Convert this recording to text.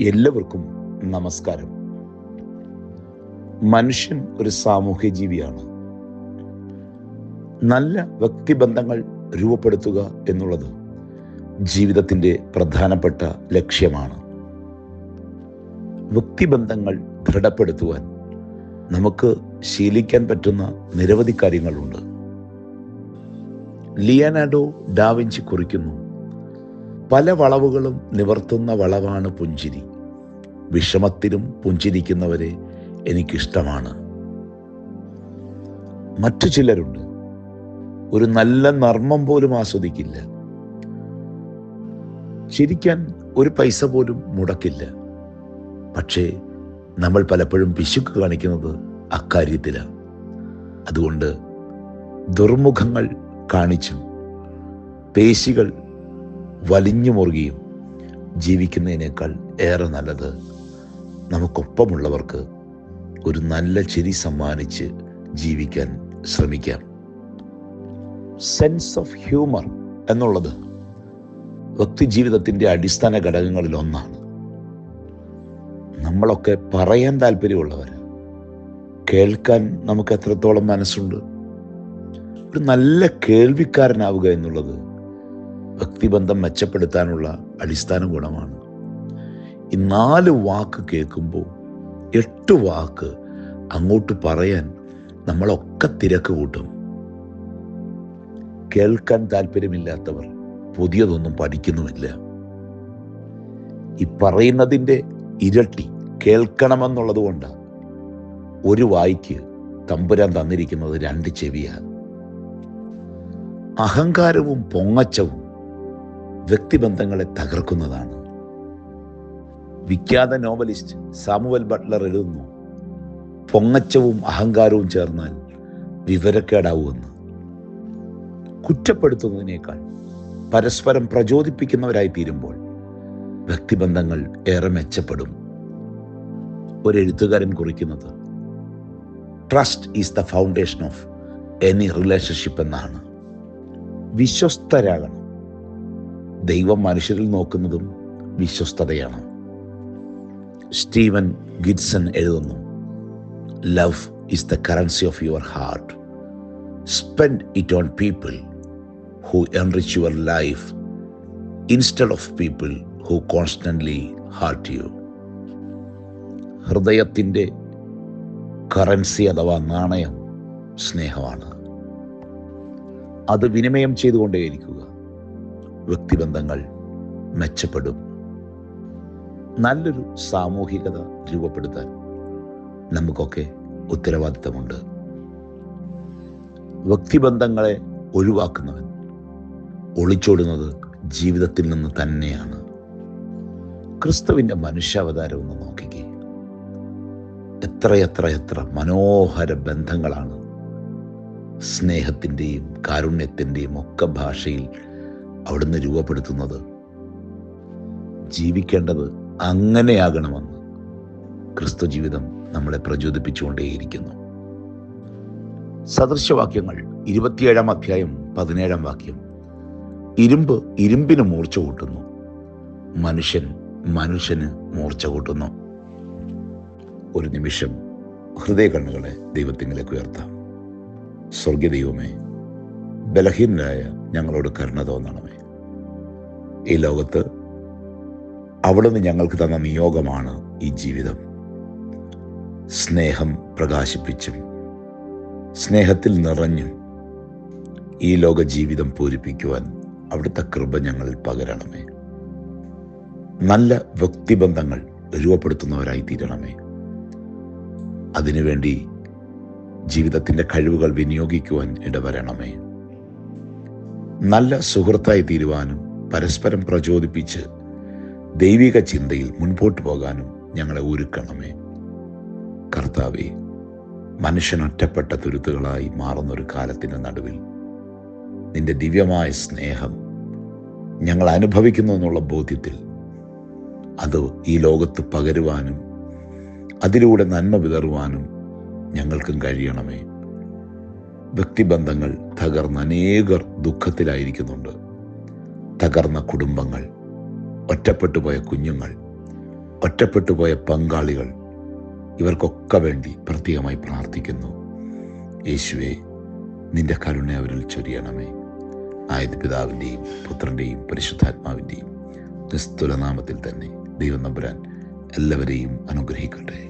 എല്ലാവർക്കും നമസ്കാരം. മനുഷ്യൻ ഒരു സാമൂഹ്യ ജീവിയാണ്. നല്ല വ്യക്തിബന്ധങ്ങൾ രൂപപ്പെടുത്തുക എന്നുള്ളത് ജീവിതത്തിന്റെ പ്രധാനപ്പെട്ട ലക്ഷ്യമാണ്. വ്യക്തിബന്ധങ്ങൾ ദൃഢപ്പെടുത്തുവാൻ നമുക്ക് ശീലിക്കാൻ പറ്റുന്ന നിരവധി കാര്യങ്ങളുണ്ട്. ലിയനാഡോ ഡാവിഞ്ചി കുറിക്കുന്നു പല വളവുകളും നിവർത്തുന്ന വളവാണ് പുഞ്ചിരി. വിഷമത്തിലും പുഞ്ചിരിക്കുന്നവരെ എനിക്കിഷ്ടമാണ്. മറ്റു ചിലരുണ്ട്. ഒരു നല്ല നർമ്മം പോലും ആസ്വദിക്കില്ല. ചിരിക്കാൻ ഒരു പൈസ പോലും മുടക്കില്ല. പക്ഷേ നമ്മൾ പലപ്പോഴും പിശുക്ക് കാണിക്കുന്നത് അക്കാര്യത്തിലാണ്. അതുകൊണ്ട് ദുർമുഖങ്ങൾ കാണിച്ചും പേശികൾ വലിഞ്ഞു മുറുകിയും ജീവിക്കുന്നതിനേക്കാൾ ഏറെ നല്ലത് നമുക്കൊപ്പമുള്ളവർക്ക് ഒരു നല്ല ചിരി സമ്മാനിച്ച് ജീവിക്കാൻ ശ്രമിക്കാം. സെൻസ് ഓഫ് ഹ്യൂമർ എന്നുള്ളത് വ്യക്തി ജീവിതത്തിന്റെ അടിസ്ഥാന ഘടകങ്ങളിൽ ഒന്നാണ്. നമ്മളൊക്കെ പറയാൻ താല്പര്യമുള്ളവർ കേൾക്കാൻ നമുക്ക് എത്രത്തോളം മനസ്സുണ്ട്? ഒരു നല്ല കേൾവിക്കാരനാവുക എന്നുള്ളത് വ്യക്തിബന്ധം മെച്ചപ്പെടുത്താനുള്ള അടിസ്ഥാന ഗുണമാണ്. ഈ നാല് വാക്ക് കേൾക്കുമ്പോൾ എട്ട് വാക്ക് അങ്ങോട്ട് പറയാൻ നമ്മളൊക്കെ തിരക്ക് കൂട്ടും. കേൾക്കാൻ താല്പര്യമില്ലാത്തവർ പുതിയതൊന്നും പഠിക്കുന്നുമില്ല. ഈ പറയുന്നതിന്റെ ഇരട്ടി കേൾക്കണമെന്നുള്ളത് കൊണ്ടാണ് ഒരു വായിക്ക് തമ്പുരാൻ തന്നിരിക്കുന്നത് രണ്ട് ചെവിയാണ് അഹങ്കാരവും പൊങ്ങച്ചവും വ്യക്തിബന്ധങ്ങളെ തകർക്കുന്നതാണ്. വിഖ്യാത നോവലിസ്റ്റ് സാമുവൽ ബട്ട്ലർ എഴുതുന്നു പൊങ്ങച്ചവും അഹങ്കാരവും ചേർന്നാൽ വിവരക്കേടാവുമെന്ന്. കുറ്റപ്പെടുത്തുന്നതിനേക്കാൾ പരസ്പരം പ്രചോദിപ്പിക്കുന്നവരായി തീരുമ്പോൾ വ്യക്തിബന്ധങ്ങൾ ഏറെ മെച്ചപ്പെടും. ഒരു എഴുത്തുകാരൻ കുറിക്കുന്നത് trust is the foundation of any relationship എന്നാണ്. വിശ്വസ്തരാകണം. ദൈവം മനുഷ്യരിൽ നോക്കുന്നതും വിശ്വസ്തതയാണ്. സ്റ്റീവൻ ഗിഡ്സൺ എഴുതുന്നു love is the currency of your heart spend it on people who enrich your life instead of people who constantly hurt you ഹൃദയത്തിന്റെ currency അഥവാ നാണയം സ്നേഹമാണ്. അത് വിനിമയം ചെയ്തുകൊണ്ടേയിരിക്കുക. വ്യക്തിബന്ധങ്ങൾ മെച്ചപ്പെടും. നല്ലൊരു സാമൂഹികത രൂപപ്പെടുത്താൻ നമുക്കൊക്കെ ഉത്തരവാദിത്തമുണ്ട്. വ്യക്തിബന്ധങ്ങളെ ഒഴിവാക്കുന്നവൻ ഒളിച്ചോടുന്നത് ജീവിതത്തിൽ നിന്ന് തന്നെയാണ്. ക്രിസ്തുവിന്റെ മനുഷ്യാവതാരം ഒന്ന് നോക്കിക്കേ. എത്രയെത്ര എത്ര മനോഹര ബന്ധങ്ങളാണ് സ്നേഹത്തിന്റെയും കാരുണ്യത്തിന്റെയും ഒക്കെ ഭാഷയിൽ അവിടുന്ന് രൂപപ്പെടുത്തുന്നത്. ജീവിക്കേണ്ടത് അങ്ങനെയാകണമെന്ന് ക്രിസ്തു ജീവിതം നമ്മളെ പ്രചോദിപ്പിച്ചുകൊണ്ടേയിരിക്കുന്നു. സദൃശവാക്യങ്ങൾ ഇരുപത്തിയേഴാം അധ്യായം പതിനേഴാം വാക്യം. ഇരുമ്പ് ഇരുമ്പിന് മൂർച്ച കൂട്ടുന്നു മനുഷ്യൻ മനുഷ്യന് മൂർച്ച കൂട്ടുന്നു. ഒരു നിമിഷം ഹൃദയ കണ്ണുകളെ ദൈവത്തിങ്കിലേക്ക് ഉയർത്താം. സ്വർഗീയ ദൈവമേ ബലഹീനരായ ഞങ്ങളോട് കരുണ തോന്നണമേ. ഈ ലോകത്ത് അവിടുന്ന് ഞങ്ങൾക്ക് തന്ന നിയോഗമാണ് ഈ ജീവിതം. സ്നേഹം പ്രകാശിപ്പിച്ചും സ്നേഹത്തിൽ നിറഞ്ഞും ഈ ലോക ജീവിതം പൂരിപ്പിക്കുവാൻ അവിടുത്തെ കൃപ ഞങ്ങളിൽ പകരണമേ. നല്ല വ്യക്തിബന്ധങ്ങൾ രൂപപ്പെടുത്തുന്നവരായി തീരണമേ അതിനുവേണ്ടി ജീവിതത്തിന്റെ കഴിവുകൾ വിനിയോഗിക്കുവാൻ ഇടവരണമേ. നല്ല സുഹൃത്തായി തീരുവാനും പരസ്പരം പ്രചോദിപ്പിച്ച് ദൈവിക ചിന്തയിൽ മുൻപോട്ട് പോകാനും ഞങ്ങളെ ഒരുക്കണമേ. കർത്താവെ മനുഷ്യൻ ഒറ്റപ്പെട്ട തുരുത്തുകളായി മാറുന്നൊരു കാലത്തിന്റെ നടുവിൽ നിന്റെ ദിവ്യമായ സ്നേഹം ഞങ്ങൾ അനുഭവിക്കുന്നു എന്നുള്ള ബോധ്യത്തിൽ അത് ഈ ലോകത്ത് പകരുവാനും അതിലൂടെ നന്മ വിതറുവാനും ഞങ്ങൾക്കും കഴിയണമേ. വ്യക്തിബന്ധങ്ങൾ തകർന്ന അനേകർ ദുഃഖത്തിലായിരിക്കുന്നുണ്ട്. തകർന്ന കുടുംബങ്ങൾ ഒറ്റപ്പെട്ടു പോയ കുഞ്ഞുങ്ങൾ ഒറ്റപ്പെട്ടു പോയ പങ്കാളികൾ ഇവർക്കൊക്കെ വേണ്ടി പ്രത്യേകമായി പ്രാർത്ഥിക്കുന്നു. യേശുവെ നിന്റെ കരുണ അവരിൽ ചൊരിയണമേ. ആയത് പിതാവിന്റെയും പുത്രന്റെയും പരിശുദ്ധാത്മാവിന്റെയും നിസ്തുലനാമത്തിൽ തന്നെ ദൈവം നമ്പുരാൻ എല്ലാവരെയും അനുഗ്രഹിക്കട്ടെ.